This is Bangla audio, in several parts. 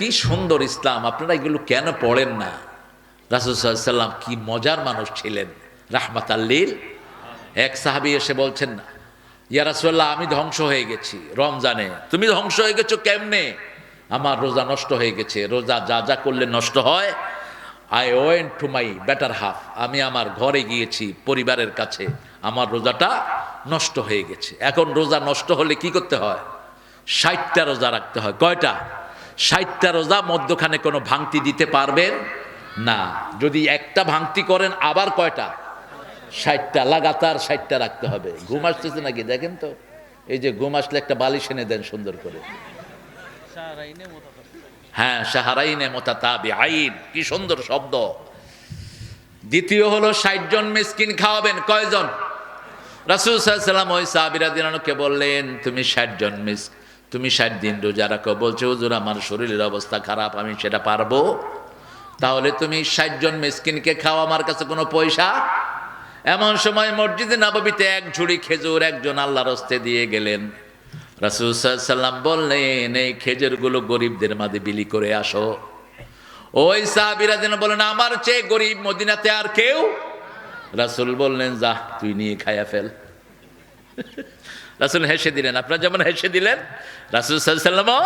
কি সুন্দর ইসলাম, আপনারা এগুলো কেন পড়েন না? রাসুসাল্লাম কি মজার মানুষ ছিলেন, রাহমাত আল্লিল এক সাহাবি এসে বলছেন না ইয়া রাসুল্লাহ আমি ধ্বংস হয়ে গেছি রমজানে। তুমি ধ্বংস হয়ে গেছো কেমনে? আমার রোজা নষ্ট হয়ে গেছে, রোজা যা যা করলে নষ্ট হয় I went to my better half আমি আমার ঘরে গিয়েছি পরিবারের কাছে, আমার রোজাটা নষ্ট হয়ে গেছে। এখন রোজা নষ্ট হলে কি করতে হয়? ষাটটা রোজা রাখতে হয়। কয়টা? ষাটটা রোজা মধ্যখানে কোনো ভাঙতি দিতে পারবেন? না। যদি একটা ভাঙতি করেন, আবার কয়টা? ষাটটা। লাগাতার ষাটটা রাখতে হবে। ঘুম আসতেছে নাকি? দেখেন তো। এই যে ঘুম আসলে একটা বালিশ এনে দেন সুন্দর করে। হ্যাঁ সাহারাইনে মোতাতাবি আইন কি সুন্দর শব্দ। দ্বিতীয় হলো, ষাট জন মিসকিন খাওয়াবেন। কয়জন? রাসুল সাল্লাম ওই সাহাবিরা দিনানুকে বললেন, তুমি ষাট জন মিস তুমি ষাট দিন রোজা রাখো, বলছো, হুজুর, আমার শরীরের অবস্থা খারাপ, আমি সেটা পারব? তাহলে তুমি ষাট জন মিসকিনকে খাও, আমার কাছে কোনো পয়সা? এমন সময় মসজিদে নববীতে এক ঝুড়ি খেজুর একজন আল্লাহ রস্তে দিয়ে গেলেন। রাসুল সাল্লাম বললেন, এই খেজুরগুলো গরিবদের মাঝে বিলি করে আসো। ওই সাহাবিরা যেন বলেন, আমার চেয়ে গরিব মদিনাতে আর কেউ? রাসুল বললেন যা তুই নিয়ে খায়া ফেল। রাসুল হেসে দিলেন আপনারা যেমন হেসে দিলেন রাসুল সাল্লামও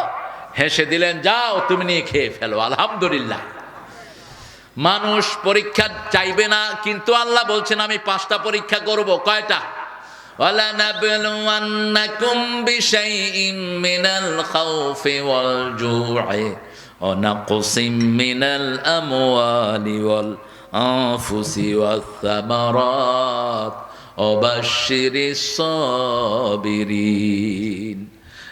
হেসে দিলেন যাও তুমি নিয়ে খেয়ে ফেলো আলহামদুলিল্লাহ মানুষ পরীক্ষা চাইবে না কিন্তু আল্লাহ বলছেন আমি পাঁচটা পরীক্ষা করব কয়টা ولنبلونكم بشيء من الخوف والجوع ونقص من الأموال والأنفس والثمرات وبشر الصابرين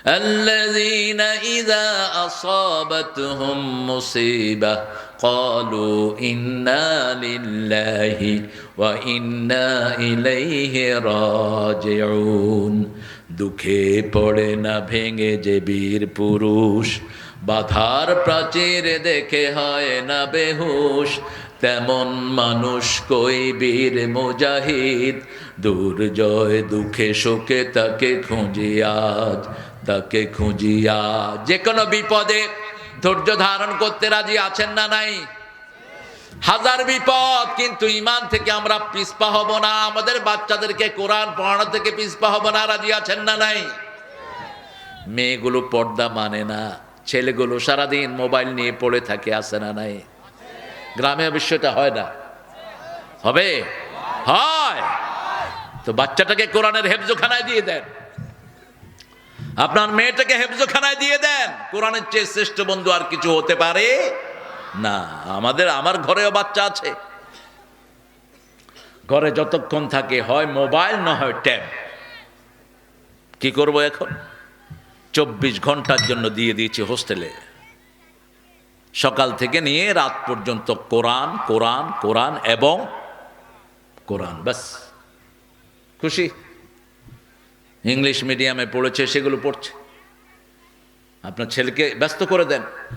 الذين إذا أصابتهم مصيبة قالوا إنا لله وإنا إليه راجعون দুঃখে পড়ে না ভেঙে যে বীর পুরুষ বাধার প্রাচীর দেখে হয় না বেহুশ, তেমন মানুষ কই বীর মুজাহিদ? দুর্জয় দুঃখে শোকে তাকে খুঁজি আজ, তাকে খুঁজিয়া যে কোনো বিপদে ধৈর্য ধারণ করতে রাজি আছেন না নাই? হাজার বিপদ, কিন্তু ইমান থেকে আমরা পিসপা হব না। আমাদের বাচ্চাদেরকে কোরআন পড়ানো থেকে পিসপা হব না। রাজি আছেন না নাই? মেয়েগুলো পর্দা মানে না। ছেলেগুলো সারাদিন মোবাইল নিয়ে পড়ে থাকে আসে না নাই? গ্রামে বিষয়টা হয় না। হবে? হয়। তো বাচ্চাটাকে কোরআনের হেফজোখানায় দিয়ে দেন। আপনার মেয়েটাকে হেফজোখানায় দিয়ে দেন। কোরআনের চেয়ে শ্রেষ্ঠ বন্ধু আর কিছু হতে পারে না। আমাদের, আমার ঘরেও বাচ্চা আছে। ঘরে যতক্ষণ থাকে, হয় মোবাইল, না হয় ট্যাব। কি করব এখন? চব্বিশ ঘণ্টার জন্য দিয়ে দিয়েছি হোস্টেলে। সকাল থেকে নিয়ে রাত পর্যন্ত কোরআন কোরআন কোরআন এবং কোরআন, ব্যাস। খুশি? ইংলিশ মিডিয়ামে পড়েছে, সেগুলো পড়ছে। আপনার ছেলেকে ব্যস্ত করে দেন।